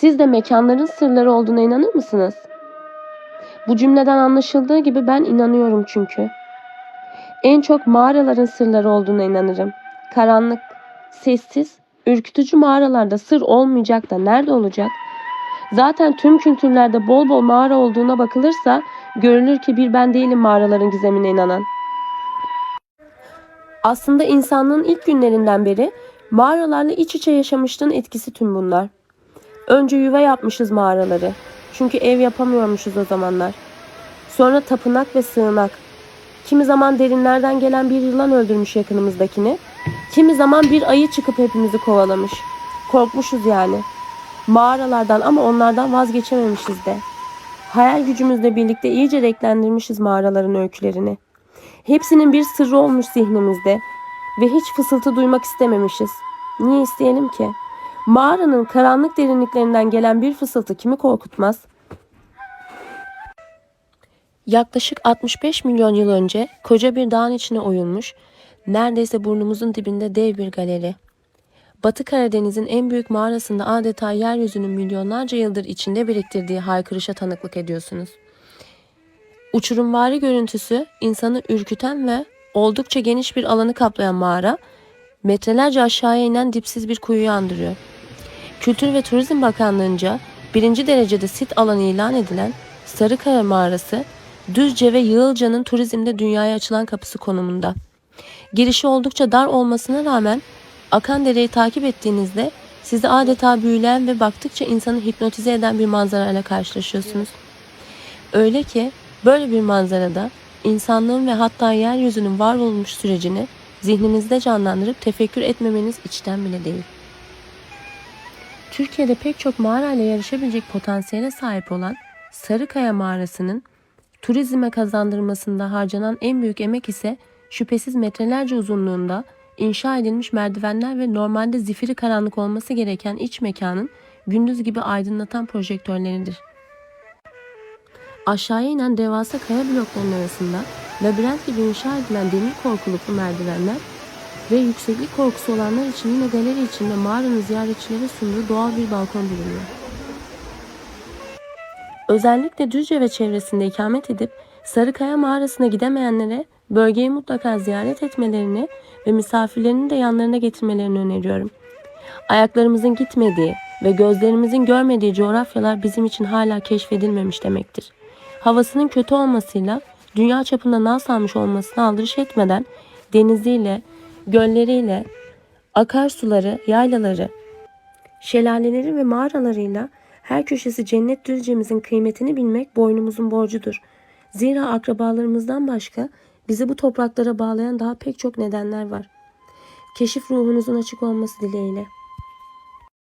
Siz de mekanların sırları olduğuna inanır mısınız? Bu cümleden anlaşıldığı gibi ben inanıyorum çünkü. En çok mağaraların sırları olduğuna inanırım. Karanlık, sessiz, ürkütücü mağaralarda sır olmayacak da nerede olacak? Zaten tüm kültürlerde bol bol mağara olduğuna bakılırsa görülür ki bir ben değilim mağaraların gizemine inanan. Aslında insanlığın ilk günlerinden beri mağaralarla iç içe yaşamışlığın etkisi tüm bunlar. Önce yuva yapmışız mağaraları. Çünkü ev yapamıyormuşuz o zamanlar. Sonra tapınak ve sığınak. Kimi zaman derinlerden gelen bir yılan öldürmüş yakınımızdakini. Kimi zaman bir ayı çıkıp hepimizi kovalamış. Korkmuşuz yani. Mağaralardan ama onlardan vazgeçememişiz de. Hayal gücümüzle birlikte iyice renklendirmişiz mağaraların öykülerini. Hepsinin bir sırrı olmuş zihnimizde ve hiç fısıltı duymak istememişiz. Niye isteyelim ki? Mağaranın karanlık derinliklerinden gelen bir fısıltı kimi korkutmaz? Yaklaşık 65 milyon yıl önce koca bir dağın içine oyulmuş, neredeyse burnumuzun dibinde dev bir galeri. Batı Karadeniz'in en büyük mağarasında adeta yeryüzünün milyonlarca yıldır içinde biriktirdiği haykırışa tanıklık ediyorsunuz. Uçurumvari görüntüsü insanı ürküten ve oldukça geniş bir alanı kaplayan mağara, metrelerce aşağıya inen dipsiz bir kuyuyu andırıyor. Kültür ve Turizm Bakanlığı'nca birinci derecede sit alanı ilan edilen Sarıkaya Mağarası, Düzce ve Yığılca'nın turizmde dünyaya açılan kapısı konumunda. Girişi oldukça dar olmasına rağmen akan dereyi takip ettiğinizde sizi adeta büyüleyen ve baktıkça insanı hipnotize eden bir manzarayla karşılaşıyorsunuz. Öyle ki böyle bir manzarada insanlığın ve hatta yeryüzünün var olmuş sürecini zihninizde canlandırıp tefekkür etmemeniz içten bile değil. Türkiye'de pek çok mağarayla yarışabilecek potansiyele sahip olan Sarıkaya Mağarası'nın turizme kazandırmasında harcanan en büyük emek ise şüphesiz metrelerce uzunluğunda inşa edilmiş merdivenler ve normalde zifiri karanlık olması gereken iç mekanın gündüz gibi aydınlatan projektörleridir. Aşağıya inen devasa kaya bloklarının arasında labirent gibi inşa edilen demir korkuluklu merdivenler ve yükseklik korkusu olanlar için yine galeri içinde mağaranın ziyaretçilere sunduğu doğal bir balkon bulunuyor. Özellikle Düzce ve çevresinde ikamet edip Sarıkaya mağarasına gidemeyenlere bölgeyi mutlaka ziyaret etmelerini ve misafirlerini de yanlarına getirmelerini öneriyorum. Ayaklarımızın gitmediği ve gözlerimizin görmediği coğrafyalar bizim için hala keşfedilmemiş demektir. Havasının kötü olmasıyla dünya çapında nal salmış olmasına aldırış etmeden deniziyle, gölleriyle, akarsuları, yaylaları, şelaleleri ve mağaralarıyla her köşesi cennet düzcemizin kıymetini bilmek boynumuzun borcudur. Zira akrabalarımızdan başka bizi bu topraklara bağlayan daha pek çok nedenler var. Keşif ruhunuzun açık olması dileğiyle.